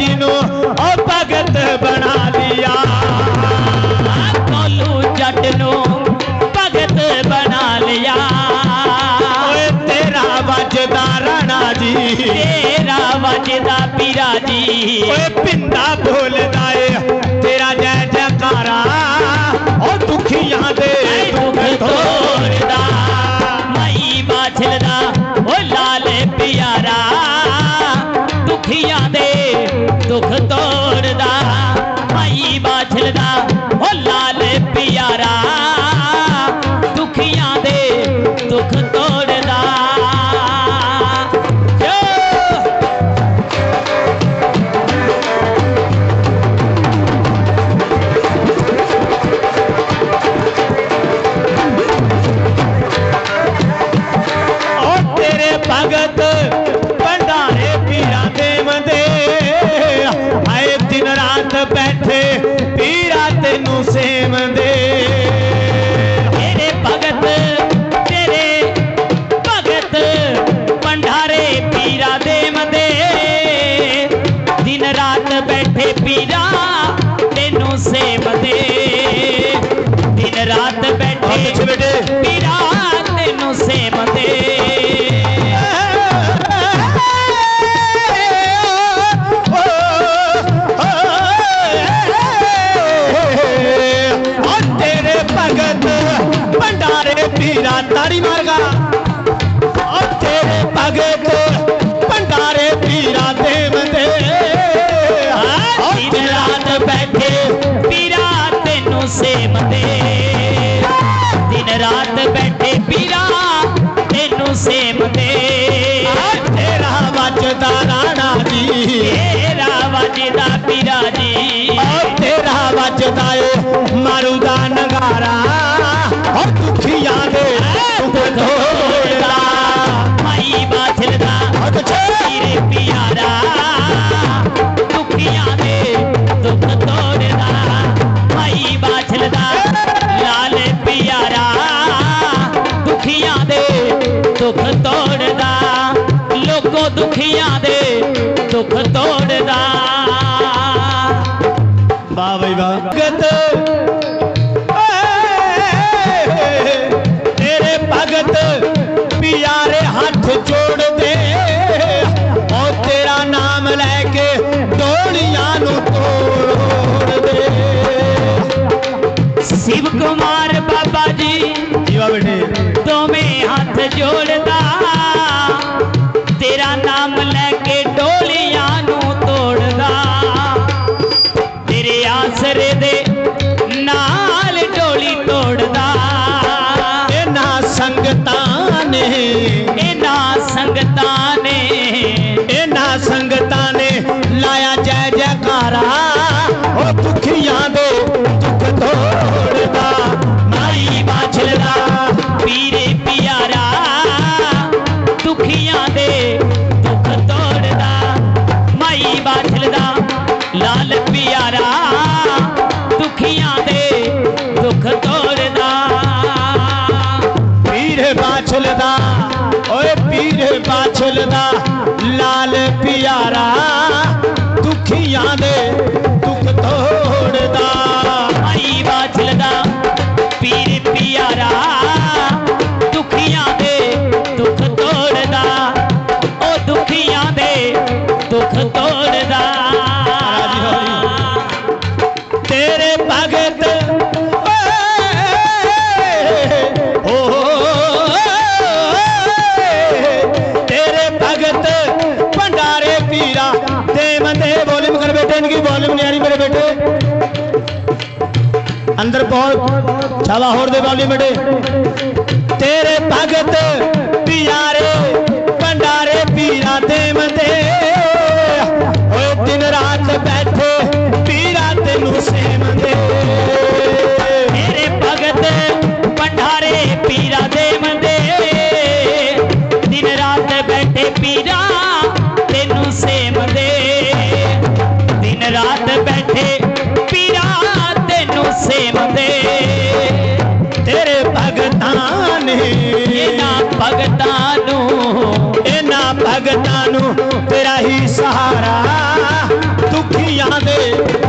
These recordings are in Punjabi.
जिनो भगत बना लिया। कोलू जट भगत बना लिया। तेरा वजदा राणा जी। तेरा वजदा पीरा जी। ओए पिंदा बोलदा है तेरा जय जयकारा। और दुखिया दे दुख तोड़दा ਮਾਰਗਾ ਓ ਤੇਰੇ ਭਗਤ ਭੰਡਾਰੇ ਪੀਰਾ ਦੇਵਦੇ ਓ ਦਿਨ ਰਾਤ ਬੈਠੇ ਪੀਰਾ ਤੈਨੂੰ ਸੇਵਦੇ ਦਿਨ ਰਾਤ ਬੈਠੇ ਪੀਰਾ ਤੈਨੂੰ ਸੇਵਦੇ ਤੇਰਾ ਵੱਜਦਾ ਰਾਣਾ ਜੀ। ਤੇਰਾ ਵੱਜਦਾ ਪੀਰਾ ਜੀ। ਤੇਰਾ ਵੱਜਦਾ ਏ ਮਾਰੂ ਦਾ ਨਗਾਰਾ। ਓ ਦੁਖੀਆਂ ਦੇ ਦੁਖੀਆਂ ਦੇ ਦੁੱਖ ਤੋੜਦਾ। ਵਾਹ ਬਈ ਵਾਹ। ਭਗਤ ਏ, ਤੇਰੇ ਭਗਤ ਪਿਆਰੇ ਹੱਥ ਜੋੜਦੇ। ਓ ਤੇਰਾ ਨਾਮ ਲੈ ਕੇ ਡੋਲੀਆਂ ਨੂੰ ਤੋੜਦੇ। ਸ਼ਿਵ ਕੁਮਾਰ ਬਾਬਾ ਜੀ ਜੀਵਾ ਬੇਟੇ। ਦੋਵੇਂ ਹੱਥ ਜੋੜਦਾ। ਤੇਰਾ ਨਾਮ ਲੈ ਕੇ ਡੋਲੀਆਂ ਨੂੰ ਤੋੜਦਾ। ਤੇਰੇ ਆਸਰੇ ਦੇ ਨਾਲ ਡੋਲੀ ਤੋੜਦਾ। ਇਹਨਾਂ ਸੰਗਤਾਂ ਨੇ ਇਹਨਾਂ ਸੰਗਤਾਂ ਨੇ ਇਹਨਾਂ ਸੰਗਤਾਂ ਨੇ ਲਾਇਆ ਜੈ ਜੈਕਾਰਾ। ढोलदा लाल प्यारा वीरा जय बंदे वॉल्यूम कर बेटे इनकी वॉल्यूम नहीं आ रही मेरे बेटे। अंदर बहुत छावा होर दे वॉल्यूम बेटे। तेरे भगत प्यारे भगता नू इना भगता तेरा ही सहारा दुखिया दे।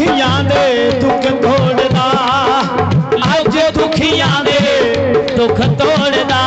ਦੁਖੀਆਂ ਦੇ ਦੁੱਖ ਥੋੜਦਾ ਅੱਜ ਦੁਖੀਆਂ ਦੇ ਦੁੱਖ ਤੋੜਦਾ